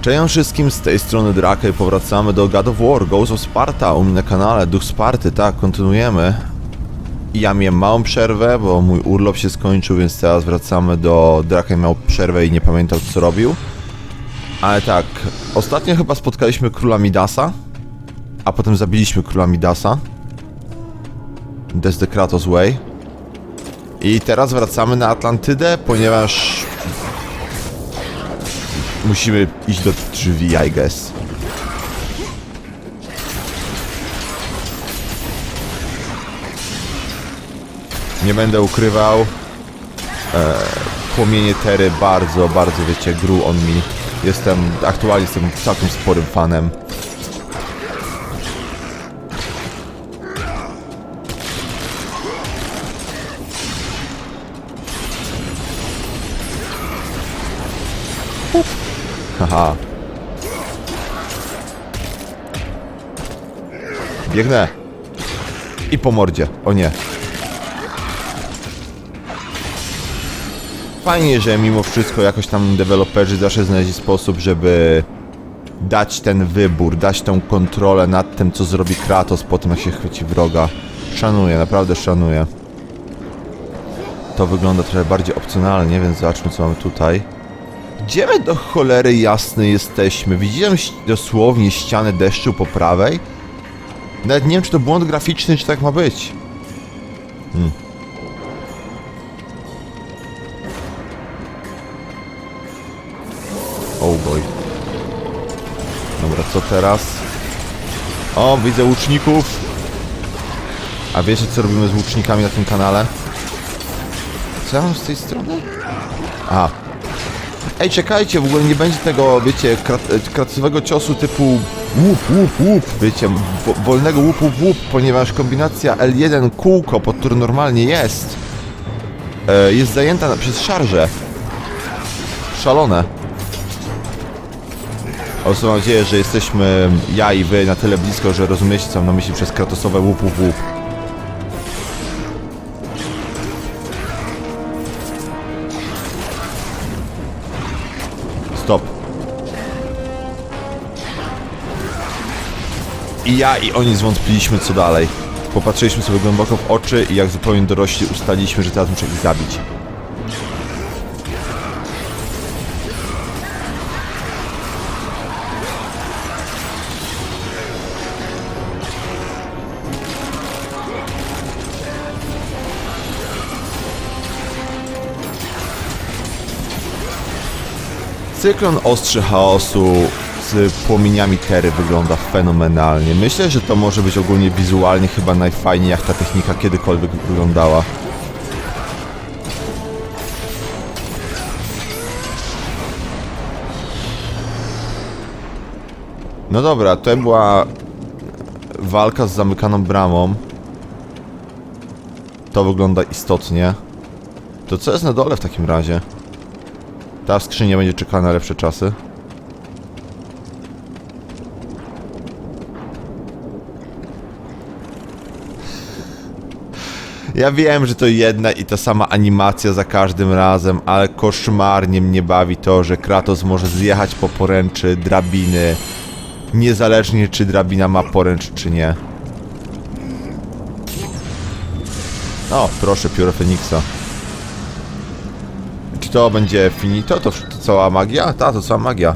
Cześć wszystkim, z tej strony Draka i powracamy do God of War, Ghost of Sparta, u mnie na kanale, Duch Sparty, tak, kontynuujemy. Ja miałem małą przerwę, bo mój urlop się skończył, więc teraz wracamy do... Draka miał przerwę i nie pamiętał co robił. Ale tak, ostatnio chyba spotkaliśmy króla Midasa, a potem zabiliśmy króla Midasa. That's the Kratos way. I teraz wracamy na Atlantydę, ponieważ Musimy iść do drzwi, I guess. Nie będę ukrywał. E, płomienie Tery bardzo, bardzo, wiecie, grew on me. Jestem, aktualnie jestem całkiem sporym fanem. Haha. Biegnę. I po mordzie. O nie. Fajnie, że mimo wszystko jakoś tam deweloperzy zawsze znaleźli sposób, żeby dać ten wybór, dać tą kontrolę nad tym, co zrobi Kratos po tym, jak się chwyci wroga. Szanuję, naprawdę szanuję. To wygląda trochę bardziej opcjonalnie, więc zobaczmy, co mamy tutaj. Gdzie my do cholery jasnej jesteśmy? Widziałem dosłownie ścianę deszczu po prawej? Nawet nie wiem, czy to błąd graficzny, czy tak ma być. Hmm. Oh boy. Dobra, co teraz? O, widzę łuczników. A wiecie, co robimy z łucznikami na tym kanale? Co ja mam z tej strony? A, Ej, czekajcie, w ogóle nie będzie tego, wiecie, krat, kratowego ciosu typu łup, łup, łup, wiecie, wo, wolnego łup, łup, ponieważ kombinacja L1 kółko, pod którym normalnie jest, e, jest zajęta przez szarże. Szalone. Ale mam nadzieję, że jesteśmy, ja i wy, na tyle blisko, że rozumiecie, co mam na myśli przez kratosowe łup, łup, łup. I ja i oni zwątpiliśmy co dalej. Popatrzyliśmy sobie głęboko w oczy i jak zupełnie dorośli ustaliliśmy, że teraz muszę ich zabić. Cyklon Ostrzy Chaosu płomieniami Tery wygląda fenomenalnie. Myślę, że to może być ogólnie wizualnie chyba najfajniej jak ta technika kiedykolwiek wyglądała. No dobra, to była walka z zamykaną bramą. To wygląda istotnie. To co jest na dole w takim razie? Ta skrzynia będzie czekała na lepsze czasy. Ja wiem, że to jedna i ta sama animacja za każdym razem, ale koszmarnie mnie bawi to, że Kratos może zjechać po poręczy drabiny, niezależnie czy drabina ma poręcz czy nie. O, proszę, pióro Feniksa. Czy to będzie finito? To, to cała magia? Ta, to cała magia.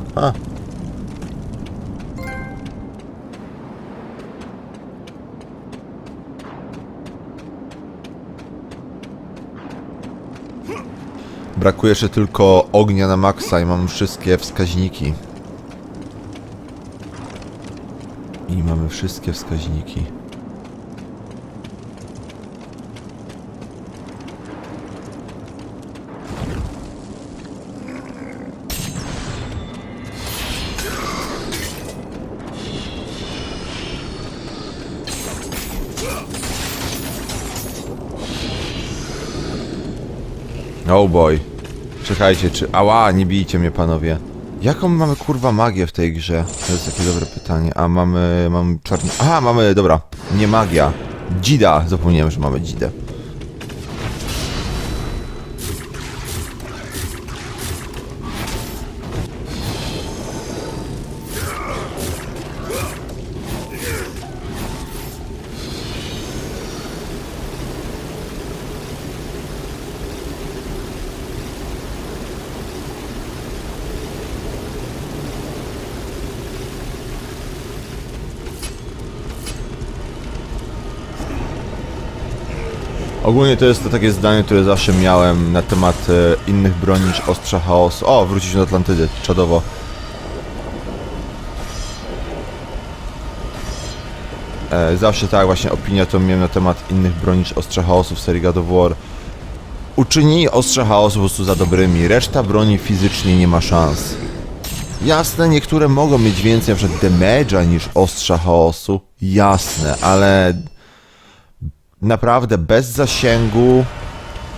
Brakuje jeszcze tylko ognia na maksa i mam wszystkie wskaźniki. I mamy wszystkie wskaźniki. Oh boy. Czekajcie, czy... Ała, nie bijcie mnie panowie. Jaką mamy kurwa magię w tej grze? To jest takie dobre pytanie. A mamy... mamy czarny... Aha, mamy... dobra. Nie magia. Dzida. Zapomniałem, że mamy dzidę. Ogólnie to jest to takie zdanie, które zawsze miałem na temat e, innych broni niż ostrza chaosu. O, wróciliśmy do Atlantydy, czadowo. E, zawsze tak właśnie opinia to miałem na temat innych broni niż ostrza chaosu w serii God of War. Uczynili ostrza chaosu po prostu za dobrymi, reszta broni fizycznie nie ma szans. Jasne, niektóre mogą mieć więcej przykład damage'a niż ostrza chaosu, jasne, ale naprawdę bez zasięgu,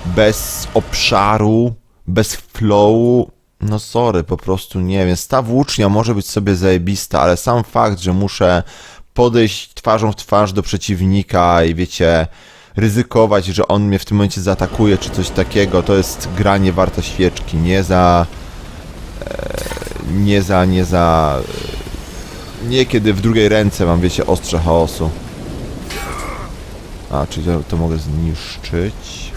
bez obszaru, bez flowu, no sorry, po prostu nie wiem. Staw włócznia może być sobie zajebista, ale sam fakt, że muszę podejść twarzą w twarz do przeciwnika i wiecie, ryzykować, że on mnie w tym momencie zaatakuje czy coś takiego, to jest granie warte świeczki, nie za... E, nie za, nie za... e, Nie kiedy w drugiej ręce mam, wiecie, ostrze chaosu. A, czyli to, to mogę zniszczyć.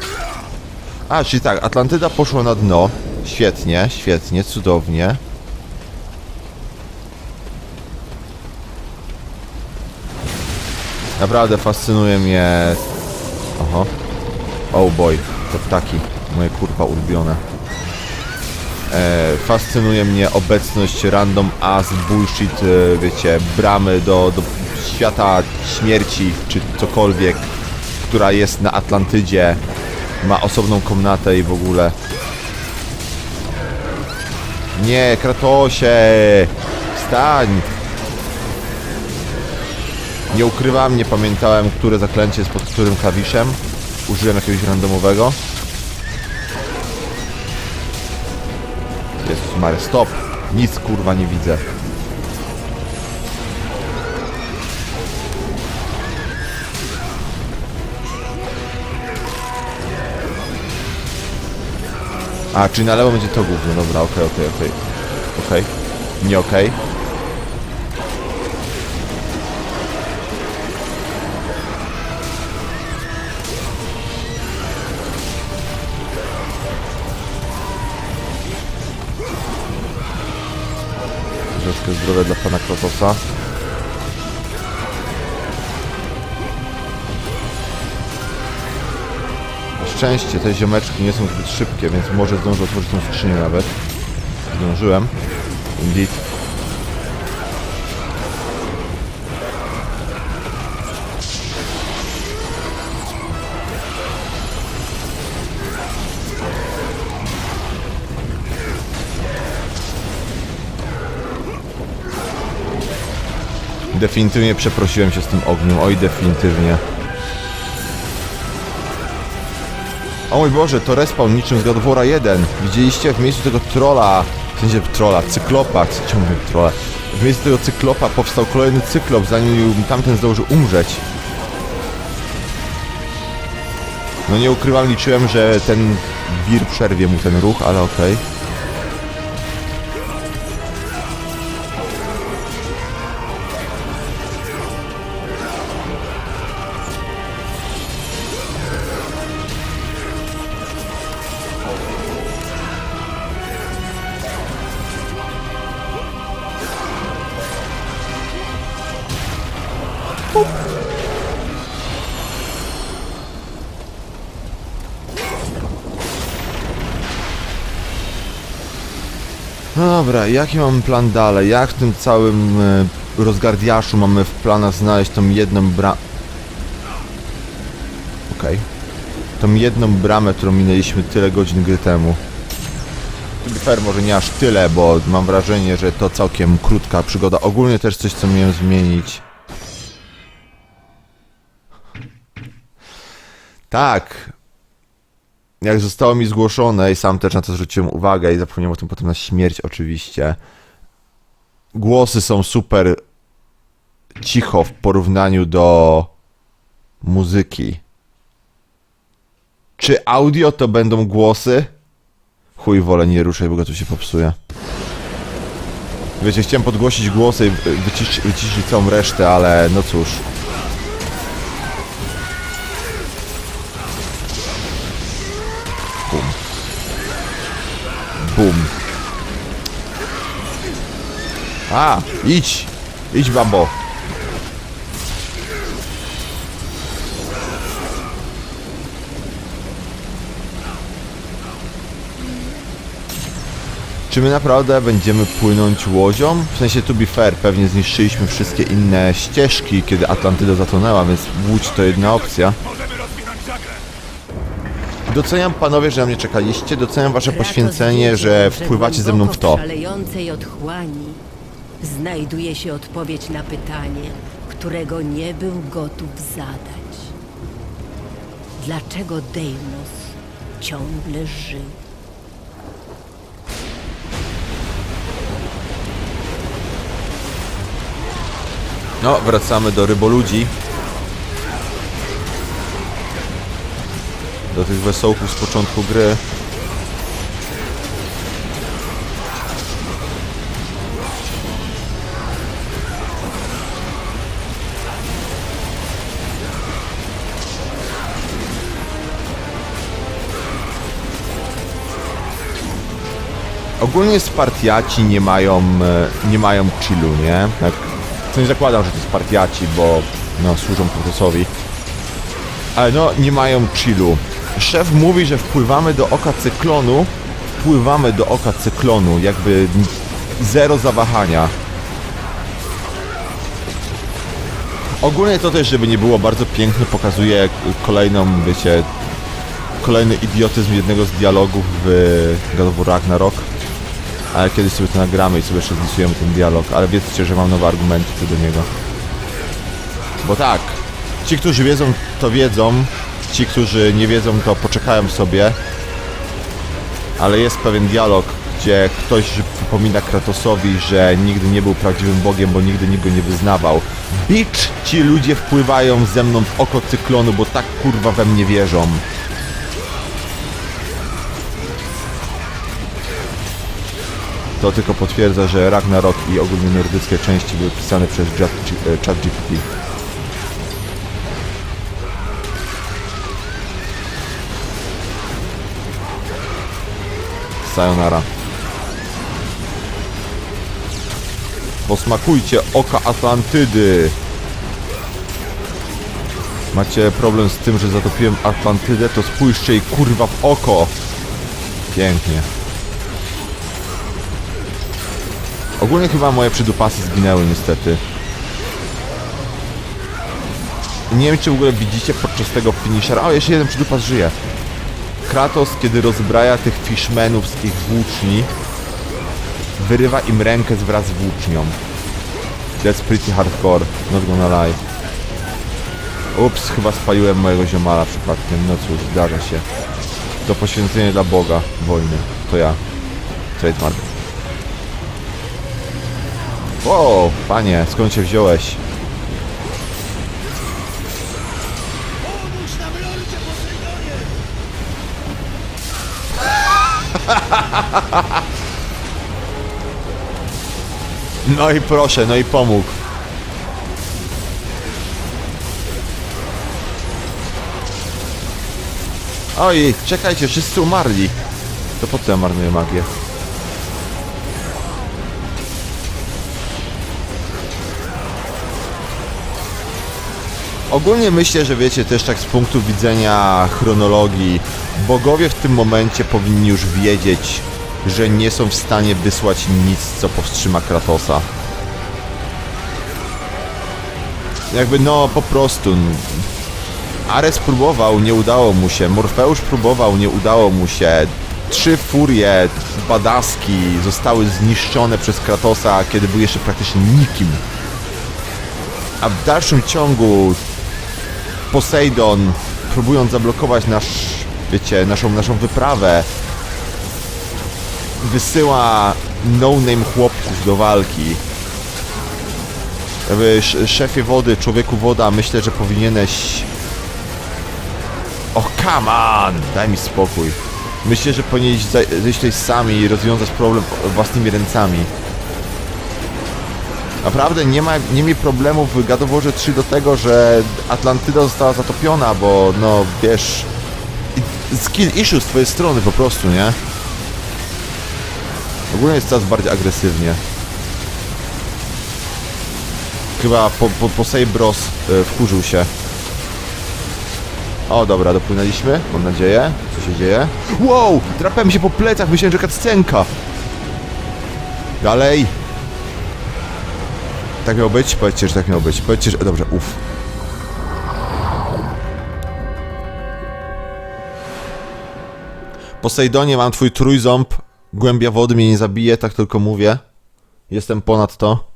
A, czyli tak, Atlantyda poszła na dno. Świetnie, świetnie, cudownie. Naprawdę fascynuje mnie... Oho. Oh boy, to ptaki. Moje kurwa ulubione. E, fascynuje mnie obecność random as bullshit, e, wiecie, bramy do, do świata śmierci, czy cokolwiek, która jest na Atlantydzie, ma osobną komnatę i w ogóle. Nie, Kratosie! Wstań! Nie ukrywam, nie pamiętałem, które zaklęcie jest pod którym klawiszem. Użyłem jakiegoś randomowego. Jezus Mary, stop! Nic kurwa nie widzę. A, czyli na lewo będzie to gówno, dobra, okej, okej, okej. Okej. Nie okej. Troszkę zdrowia dla pana Kratosa. Szczęście te ziomeczki nie są zbyt szybkie, więc może zdążę otworzyć tą skrzynię nawet. Zdążyłem. Indeed. Definitywnie przeprosiłem się z tym ogniem, oj definitywnie. O mój Boże, to respawn niczym z God of War 1. Widzieliście w miejscu tego trolla, w sensie trolla, cyklopa, cy- ciągle trolla. W miejscu tego cyklopa powstał kolejny cyklop, zanim tamten zdążył umrzeć. No nie ukrywam, liczyłem, że ten wir przerwie mu ten ruch, ale okej. No dobra, jaki mamy plan dalej? Jak w tym całym e, rozgardiaszu mamy w planach znaleźć tą jedną bramę? Okej. Tą jedną bramę, którą minęliśmy tyle godzin gry temu. Fair, może nie aż tyle, bo mam wrażenie, że to całkiem krótka przygoda. Ogólnie też coś, co miałem zmienić. Tak, jak zostało mi zgłoszone i sam też na to zwróciłem uwagę i zapomniałem o tym potem na śmierć oczywiście. Głosy są super cicho w porównaniu do muzyki. Czy audio to będą głosy? Chuj wolę nie ruszaj, bo go tu się popsuje. Wiecie, chciałem podgłosić głosy i wy- wycisz, wyciszyć całą resztę, ale no cóż. Bum. A, idź. Idź, bambo. Czy my naprawdę będziemy płynąć łodzią? W sensie, to be fair, pewnie zniszczyliśmy wszystkie inne ścieżki, kiedy Atlantyda zatonęła, więc łódź to jedna opcja. Doceniam panowie, że na mnie czekaliście, doceniam wasze Kratos poświęcenie, że wpływacie ze mną w to. głęboko szalejącej otchłani znajduje się odpowiedź na pytanie, którego nie był gotów zadać. Dlaczego Deimos ciągle żył? No, wracamy do ryboludzi. Do tych wesołków z początku gry. Ogólnie Spartiaci nie mają, e, nie mają chillu, nie? Tak, co nie zakładam, że to Spartiaci, bo no, służą Protosowi. Ale no, nie mają chillu. Szef mówi, że wpływamy do oka cyklonu. Wpływamy do oka cyklonu, jakby zero zawahania. Ogólnie to też, żeby nie było bardzo pięknie, pokazuje kolejną, wiecie, kolejny idiotyzm jednego z dialogów w God of War Ragnarok. Ale kiedyś sobie to nagramy i sobie jeszcze ten dialog, ale wiedzcie, że mam nowe argumenty co do niego. Bo tak, ci, którzy wiedzą, to wiedzą, ci, którzy nie wiedzą, to poczekają sobie. Ale jest pewien dialog, gdzie ktoś przypomina Kratosowi, że nigdy nie był prawdziwym Bogiem, bo nigdy nikt go nie wyznawał. Bicz, ci ludzie wpływają ze mną w oko cyklonu, bo tak kurwa we mnie wierzą. To tylko potwierdza, że Ragnarok i ogólnie nordyckie części były pisane przez Chat- e, ChatGPT. Sayonara. Posmakujcie oka Atlantydy. Macie problem z tym, że zatopiłem Atlantydę, to spójrzcie jej kurwa w oko. Pięknie. Ogólnie chyba moje przydupasy zginęły niestety. Nie wiem czy w ogóle widzicie podczas tego finishera. O, jeszcze jeden przydupas żyje. Kratos, kiedy rozbraja tych fishmenów z ich włóczni, wyrywa im rękę wraz z włócznią. That's pretty hardcore, not gonna lie. Ups, chyba spaliłem mojego ziomala przypadkiem. No cóż, zdarza się. To poświęcenie dla Boga wojny. To ja. Trademark. O, panie, skąd się wziąłeś? No i proszę, no i pomógł. Oj, czekajcie, wszyscy umarli. To po co ja marnuję magię? Ogólnie myślę, że wiecie też tak z punktu widzenia chronologii, bogowie w tym momencie powinni już wiedzieć, że nie są w stanie wysłać nic, co powstrzyma Kratosa. Jakby no po prostu. Ares próbował, nie udało mu się. Morfeusz próbował, nie udało mu się. Trzy furie, badaski zostały zniszczone przez Kratosa, kiedy był jeszcze praktycznie nikim. A w dalszym ciągu Poseidon, próbując zablokować nasz, wiecie, naszą, naszą wyprawę, wysyła no-name chłopków do walki. Szefie wody, człowieku woda, myślę, że powinieneś... O, come on! Daj mi spokój. Myślę, że powinieneś zejść tutaj sami i rozwiązać problem własnymi ręcami. Naprawdę nie ma, nie mi problemu w Warze 3 do tego, że Atlantyda została zatopiona, bo no wiesz... Skill issue z twojej strony po prostu, nie? Ogólnie jest coraz bardziej agresywnie. Chyba po, po, po Bros y, wkurzył się. O, dobra, dopłynęliśmy, mam nadzieję. Co się dzieje? Wow! Drapałem się po plecach, myślałem, że cutscenka! Dalej! Tak miało być? Powiedzcie, że tak miało być. Powiedzcie, że... Dobrze, uff. Posejdonie, mam twój trójząb. Głębia wody mnie nie zabije, tak tylko mówię. Jestem ponad to.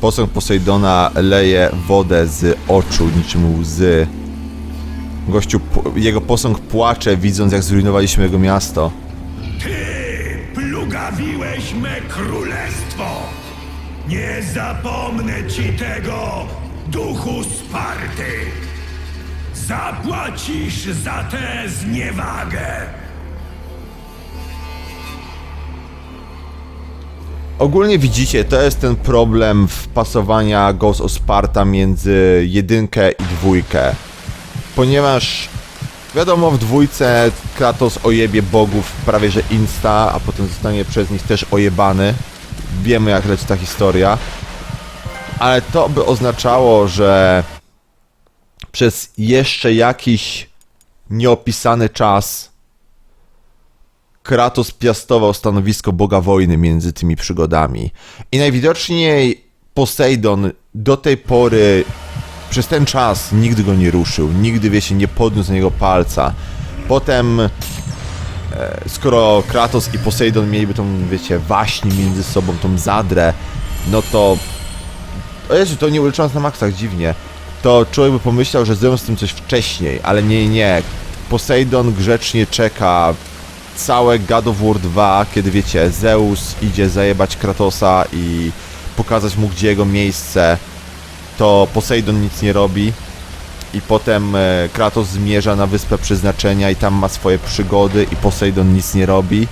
Posąg Posejdona leje wodę z oczu niczym łzy. Gościu, jego posąg płacze, widząc jak zrujnowaliśmy jego miasto. Ty plugawiłeś me królestwo! Nie zapomnę ci tego, duchu Sparty! Zapłacisz za tę zniewagę! Ogólnie widzicie, to jest ten problem wpasowania Ghost of Sparta między jedynkę i dwójkę. Ponieważ wiadomo, w dwójce Kratos ojebie bogów prawie że insta, a potem zostanie przez nich też ojebany. Wiemy jak leci ta historia. Ale to by oznaczało, że przez jeszcze jakiś nieopisany czas Kratos piastował stanowisko boga wojny między tymi przygodami. I najwidoczniej Poseidon do tej pory, przez ten czas, nigdy go nie ruszył. Nigdy, wiecie, nie podniósł na niego palca. Potem, e, skoro Kratos i Poseidon mieliby tą, wiecie, waśń między sobą, tą zadrę, no to... O Jezu, to nie ulicząc na maksach, dziwnie. To człowiek by pomyślał, że zrobią z tym coś wcześniej, ale nie, nie. Poseidon grzecznie czeka całe God of War 2, kiedy wiecie, Zeus idzie zajebać Kratosa i pokazać mu gdzie jego miejsce, to Poseidon nic nie robi i potem e, Kratos zmierza na Wyspę Przeznaczenia i tam ma swoje przygody i Poseidon nic nie robi.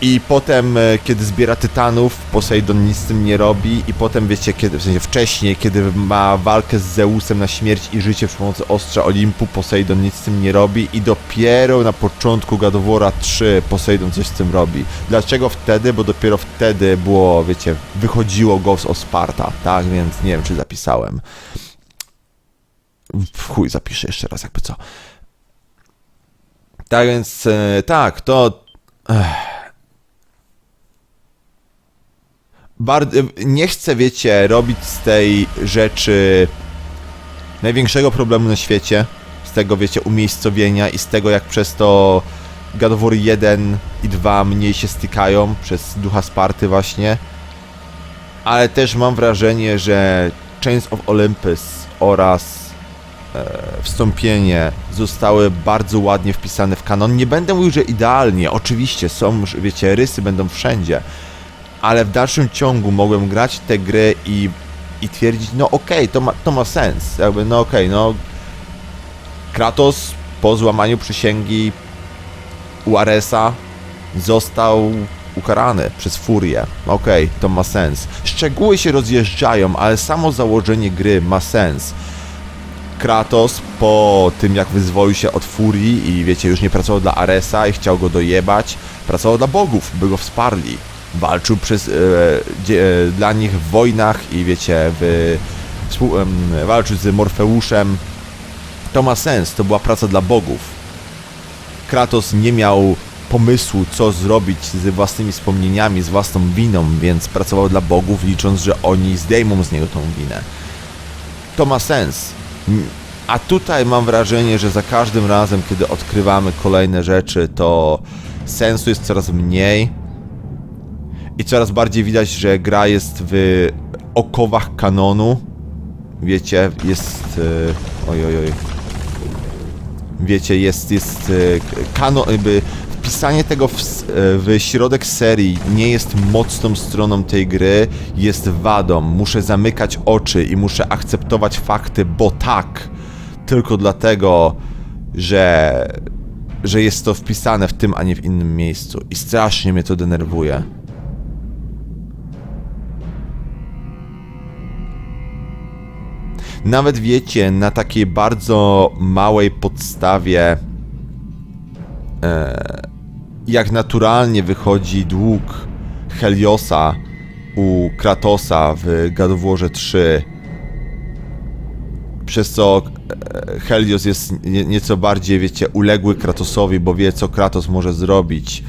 I potem, e, kiedy zbiera tytanów, Poseidon nic z tym nie robi. I potem, wiecie, kiedy, w sensie wcześniej, kiedy ma walkę z Zeusem na śmierć i życie przy pomocy ostrza Olimpu, Poseidon nic z tym nie robi. I dopiero na początku War'a 3 Poseidon coś z tym robi. Dlaczego wtedy? Bo dopiero wtedy było, wiecie, wychodziło Ghost of Sparta, tak? Więc nie wiem, czy zapisałem. W chuj, zapiszę jeszcze raz, jakby co. Tak więc, e, tak, to... Bardzo, nie chcę, wiecie, robić z tej rzeczy największego problemu na świecie. Z tego, wiecie, umiejscowienia i z tego, jak przez to God of War 1 i 2 mniej się stykają, przez ducha Sparty właśnie. Ale też mam wrażenie, że Chains of Olympus oraz e, wstąpienie zostały bardzo ładnie wpisane w kanon. Nie będę mówił, że idealnie, oczywiście są, wiecie, rysy będą wszędzie, ale w dalszym ciągu mogłem grać te gry i, i twierdzić, no okej, to, ma, to ma sens, jakby no okej, no Kratos po złamaniu przysięgi u Aresa został ukarany przez furię. Okej, to ma sens. Szczegóły się rozjeżdżają, ale samo założenie gry ma sens. Kratos po tym jak wyzwolił się od furii i wiecie, już nie pracował dla Aresa i chciał go dojebać, pracował dla bogów, by go wsparli. Walczył przez, e, e, dla nich w wojnach i wiecie, w, walczył z Morfeuszem. To ma sens, to była praca dla bogów. Kratos nie miał pomysłu, co zrobić z własnymi wspomnieniami, z własną winą, więc pracował dla bogów, licząc, że oni zdejmą z niego tą winę. To ma sens. A tutaj mam wrażenie, że za każdym razem, kiedy odkrywamy kolejne rzeczy, to sensu jest coraz mniej i coraz bardziej widać, że gra jest w okowach kanonu. Wiecie, jest... e, Oj, oj, oj. Wiecie, jest, jest e, kanon, jakby wpisanie tego w, e, w środek serii nie jest mocną stroną tej gry, jest wadą. Muszę zamykać oczy i muszę akceptować fakty, bo tak. Tylko dlatego, że, że jest to wpisane w tym, a nie w innym miejscu. I strasznie mnie to denerwuje. Nawet wiecie, na takiej bardzo małej podstawie, e, jak naturalnie wychodzi dług Heliosa u Kratosa w Warze 3, przez co e, Helios jest nie, nieco bardziej, wiecie, uległy Kratosowi, bo wie, co Kratos może zrobić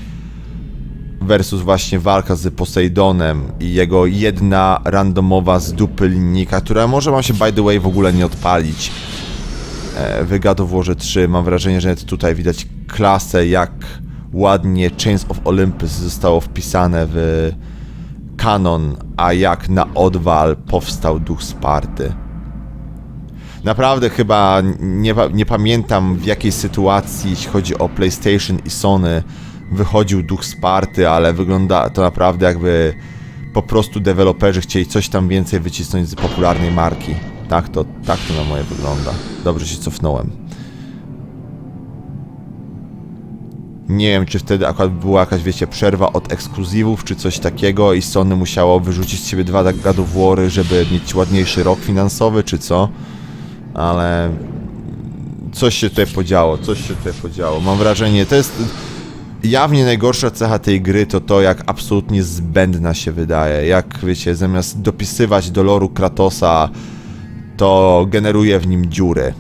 versus właśnie walka z Posejdonem i jego jedna randomowa z dupy linijka, która może wam się by the way w ogóle nie odpalić. E, W God of Warze 3 mam wrażenie, że tutaj widać klasę, jak ładnie Chains of Olympus zostało wpisane w kanon, a jak na odwal powstał Duch Sparty. Naprawdę chyba nie, nie pamiętam w jakiej sytuacji, jeśli chodzi o PlayStation i Sony, wychodził duch Sparty, ale wygląda to naprawdę jakby po prostu deweloperzy chcieli coś tam więcej wycisnąć z popularnej marki. Tak to, tak to na moje wygląda. Dobrze się cofnąłem. Nie wiem, czy wtedy akurat była jakaś, wiecie, przerwa od ekskluzywów, czy coś takiego i Sony musiało wyrzucić z siebie dwa War'y, żeby mieć ładniejszy rok finansowy, czy co ale coś się tutaj podziało, coś się tutaj podziało. Mam wrażenie, to jest jawnie najgorsza cecha tej gry to to, jak absolutnie zbędna się wydaje. Jak, wiecie, zamiast dopisywać do loru Kratosa, to generuje w nim dziury.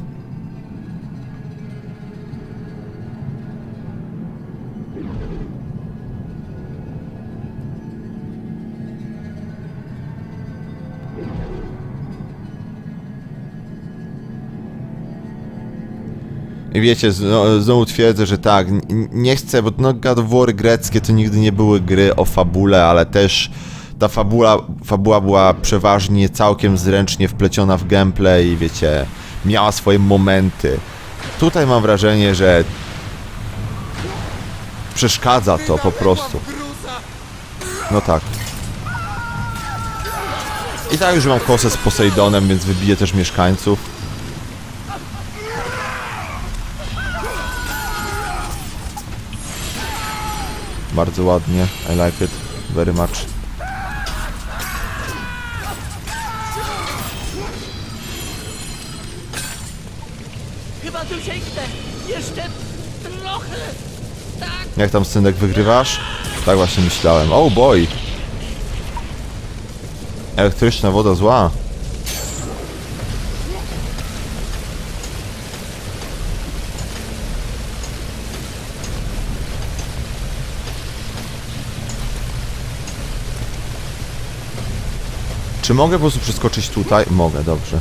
Wiecie, zno- znowu twierdzę, że tak, nie chcę, bo no God of War greckie to nigdy nie były gry o fabule, ale też ta fabuła, fabuła była przeważnie całkiem zręcznie wpleciona w gameplay i wiecie, miała swoje momenty. Tutaj mam wrażenie, że przeszkadza to po prostu. No tak. I tak już mam kosę z Posejdonem, więc wybiję też mieszkańców. Bardzo ładnie. I like it very much. Chyba tu sięgnę! Jeszcze trochę! Tak! Jak tam synek wygrywasz? Tak właśnie myślałem. Oh boy! Elektryczna woda zła. Mogę po prostu przeskoczyć tutaj? Mogę, dobrze.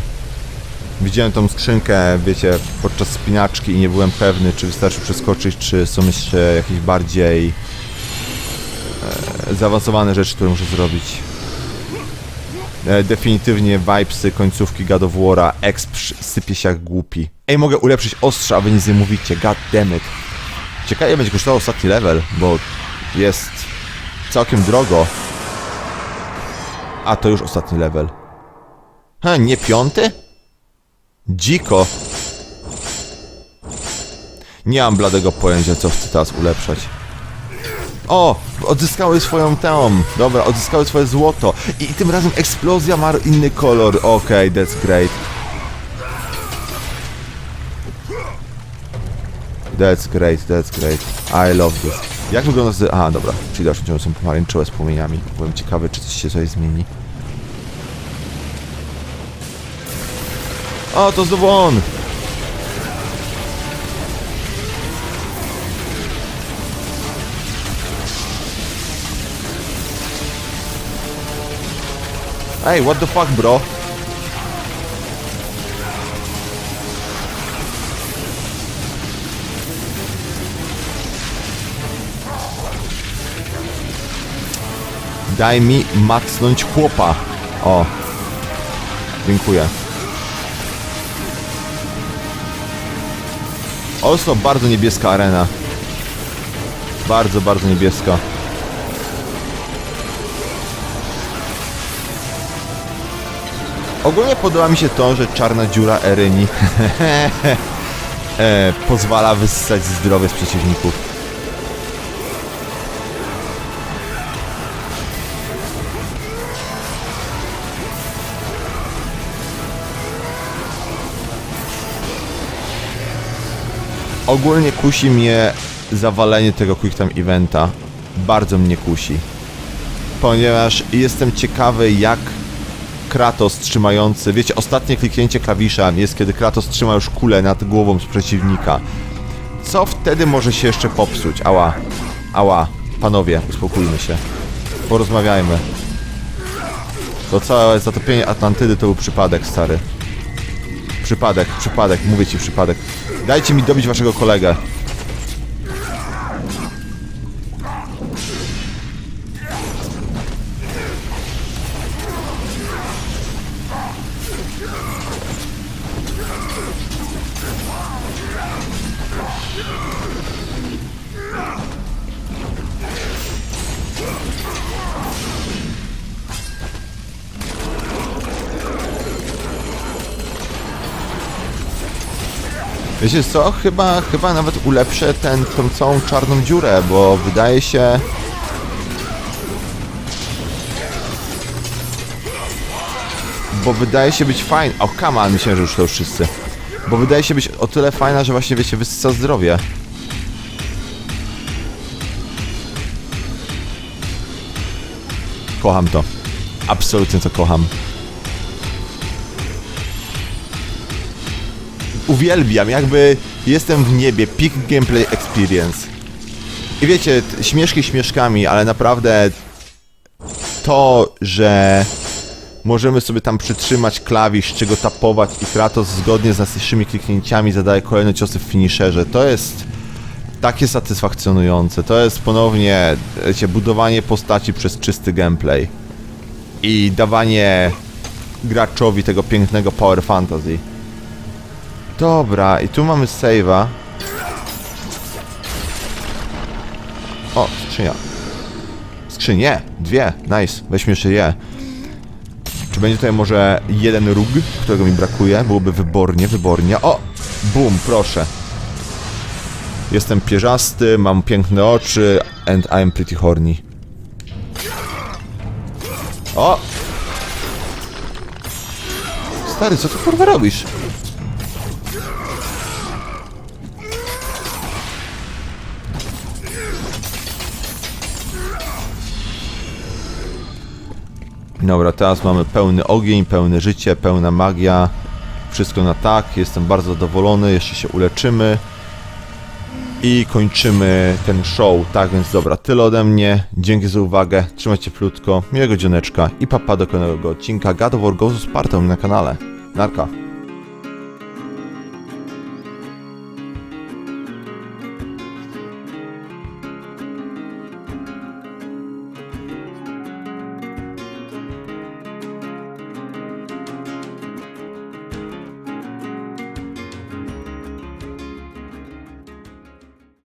Widziałem tą skrzynkę, wiecie, podczas spinaczki i nie byłem pewny, czy wystarczy przeskoczyć, czy są jeszcze jakieś bardziej e, zaawansowane rzeczy, które muszę zrobić. E, definitywnie vibesy końcówki God of War'a, exp sypie się jak głupi. Ej, mogę ulepszyć ostrza, a wy nic nie mówicie, god damn it. Ciekawe, ile będzie kosztował ostatni level, bo jest całkiem drogo. A, to już ostatni level. Ha, nie piąty? Dziko. Nie mam bladego pojęcia, co chcę teraz ulepszać. O! Odzyskały swoją tą. Dobra, odzyskały swoje złoto. I tym razem eksplozja ma inny kolor. Okej, that's great. That's great, that's great. I love this. Jak wygląda z... Aha, dobra. Czyli dalsze ciągu są pomarańczowe z płomieniami. Byłem ciekawy, czy coś się coś zmieni. O, to znowu on! Ej, what the fuck, bro? Daj mi macnąć chłopa. O. Dziękuję. Also bardzo niebieska arena. Bardzo, bardzo niebieska. Ogólnie podoba mi się to, że czarna dziura Eryni e, pozwala wyssać zdrowie z przeciwników. Ogólnie kusi mnie zawalenie tego Quick Time Eventa. Bardzo mnie kusi. ponieważ jestem ciekawy, jak Kratos trzymający, wiecie, ostatnie kliknięcie klawisza jest, kiedy Kratos trzyma już kulę nad głową z przeciwnika. Co wtedy może się jeszcze popsuć? Ała, ała, panowie, uspokójmy się. Porozmawiajmy. To całe zatopienie Atlantydy to był przypadek, stary. Przypadek, przypadek, mówię ci przypadek. Dajcie mi dobić waszego kolegę. Wiecie co? Chyba, chyba nawet ulepszę ten, tą całą czarną dziurę, bo wydaje się... Bo wydaje się być fajna... O, on, myślałem, że już to już wszyscy. Bo wydaje się być o tyle fajna, że właśnie, wiecie, wysysa zdrowie. Kocham to. Absolutnie to kocham. Uwielbiam, jakby jestem w niebie, peak gameplay experience. I wiecie, śmieszki śmieszkami, ale naprawdę to, że możemy sobie tam przytrzymać klawisz, czego tapować i Kratos zgodnie z naszymi kliknięciami zadaje kolejne ciosy w finisherze, to jest takie satysfakcjonujące. To jest ponownie, wiecie, budowanie postaci przez czysty gameplay i dawanie graczowi tego pięknego power fantasy. Dobra, i tu mamy save'a. O, skrzynia. Skrzynie, dwie, nice. Weźmy jeszcze je. Czy będzie tutaj może jeden róg, którego mi brakuje? Byłoby wybornie, wybornie. O! Boom, proszę. Jestem pierzasty, mam piękne oczy and I'm pretty horny. O! Stary, co ty kurwa robisz? Dobra, teraz mamy pełny ogień, pełne życie, pełna magia. Wszystko na tak, jestem bardzo zadowolony, jeszcze się uleczymy. I kończymy ten show. Tak więc dobra, tyle ode mnie. Dzięki za uwagę, trzymajcie plutko, miłego dzioneczka i papa do kolejnego odcinka God of War Ghost na kanale. Narka.